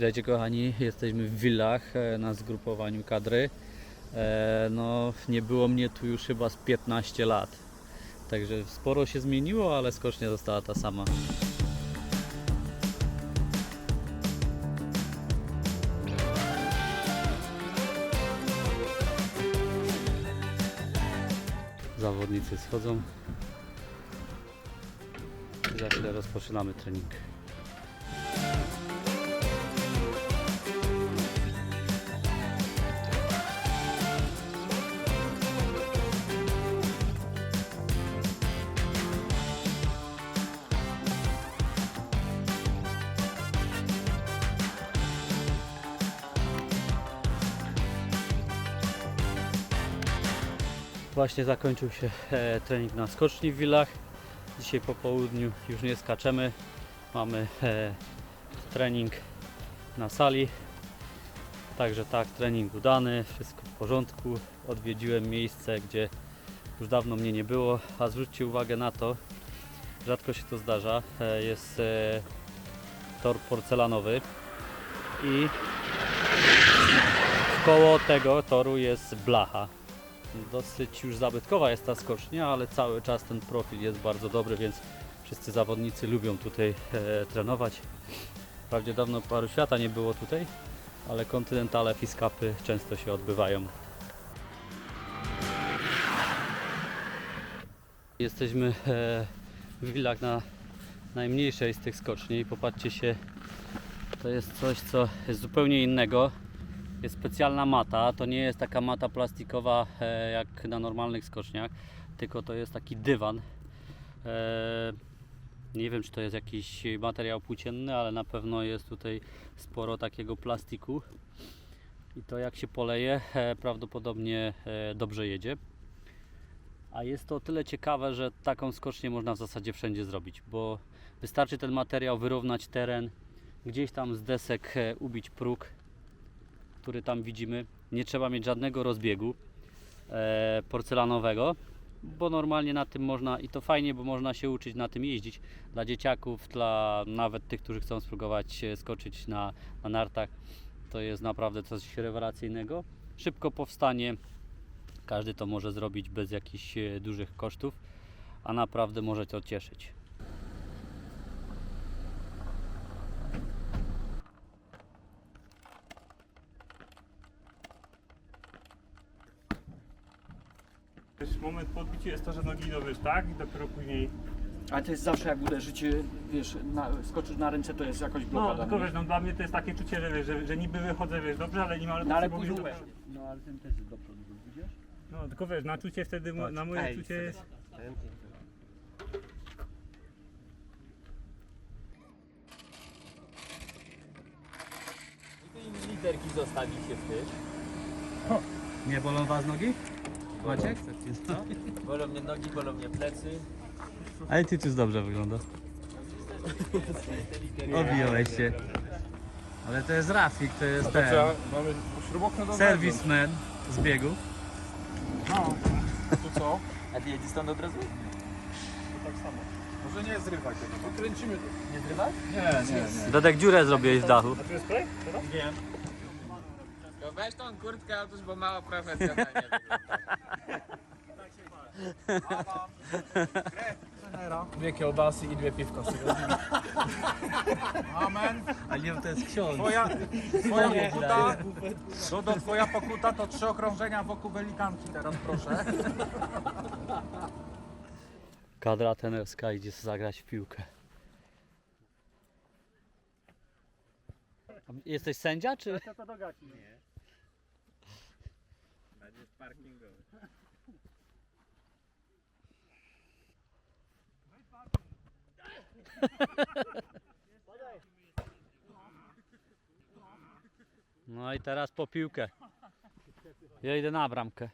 Witajcie kochani, jesteśmy w Willach e, na zgrupowaniu kadry. E, No, nie było mnie tu już chyba z 15 lat. Także sporo się zmieniło, ale skocznia została ta sama. Zawodnicy schodzą. Za chwilę rozpoczynamy trening. Właśnie zakończył się e, trening na skoczni w Willach. Dzisiaj po południu już nie skaczemy. Mamy e, trening na sali. Także tak, trening udany, wszystko w porządku. Odwiedziłem miejsce, gdzie już dawno mnie nie było, a zwróćcie uwagę na to, rzadko się to zdarza. E, jest e, tor porcelanowy i koło tego toru jest blacha. Dosyć już zabytkowa jest ta skocznia, ale cały czas ten profil jest bardzo dobry, więc wszyscy zawodnicy lubią tutaj e, trenować. Wprawdzie dawno paru świata nie było tutaj, ale kontynentale fiskapy często się odbywają. Jesteśmy e, w Willach na najmniejszej z tych skoczni popatrzcie się, to jest coś co jest zupełnie innego jest specjalna mata. To nie jest taka mata plastikowa e, jak na normalnych skoczniach, tylko to jest taki dywan. E, nie wiem, czy to jest jakiś materiał płócienny, ale na pewno jest tutaj sporo takiego plastiku. I to jak się poleje, e, prawdopodobnie dobrze jedzie. A jest to o tyle ciekawe, że taką skocznię można w zasadzie wszędzie zrobić, bo wystarczy ten materiał wyrównać teren, gdzieś tam z desek ubić próg który tam widzimy, nie trzeba mieć żadnego rozbiegu e, porcelanowego, bo normalnie na tym można i to fajnie, bo można się uczyć na tym jeździć. Dla dzieciaków, dla nawet tych, którzy chcą spróbować e, skoczyć na, na nartach, to jest naprawdę coś rewelacyjnego. Szybko powstanie, każdy to może zrobić bez jakichś e, dużych kosztów, a naprawdę może to cieszyć. Wiesz, moment po odbiciu jest to, że nogi idą, wiesz, tak? I dopiero później... Ale to jest zawsze jak uderzycie, wiesz, na, skoczysz na ręce, to jest jakoś No, blokada. tylko nie? wiesz, no dla mnie to jest takie czucie, że wiesz, że, że niby wychodzę, wiesz, dobrze, ale nie ma... no ale później. No ale ten też jest do przodu, widzisz? No, tylko wiesz, na czucie wtedy, mo- na moje czucie jest... Literki zostawicie w tych. Nie bolą Was nogi? Maciek? No. Bolą mnie nogi, bolą mnie plecy. Ale Ty już dobrze wyglądasz. Objąłeś się. Ale to jest Rafik, to jest ten Mamy śrubokno do serwisman z biegu. No, to co? A ty jedziesz stąd od razu? Tak samo. Może nie zrywaj tego, kręcimy to. Nie zrywasz? Nie, nie, nie. Dodek dziurę zrobiłeś w dachu. A tu jest? Teraz? Wiem. To weź tą kurtkę, otóż bo mało profesjonalnie Dwie kiełbasy i dwie piwko. Amen. A nie, to jest ksiądz. Twoja, twoja pokuta, Dodo, twoja pokuta to trzy okrążenia wokół welikanki teraz proszę. Kadra tenerska idzie zagrać w piłkę. A Jesteś sędzia, czy? To do gaci. Nie. No i teraz po piłkę. Ja idę na bramkę.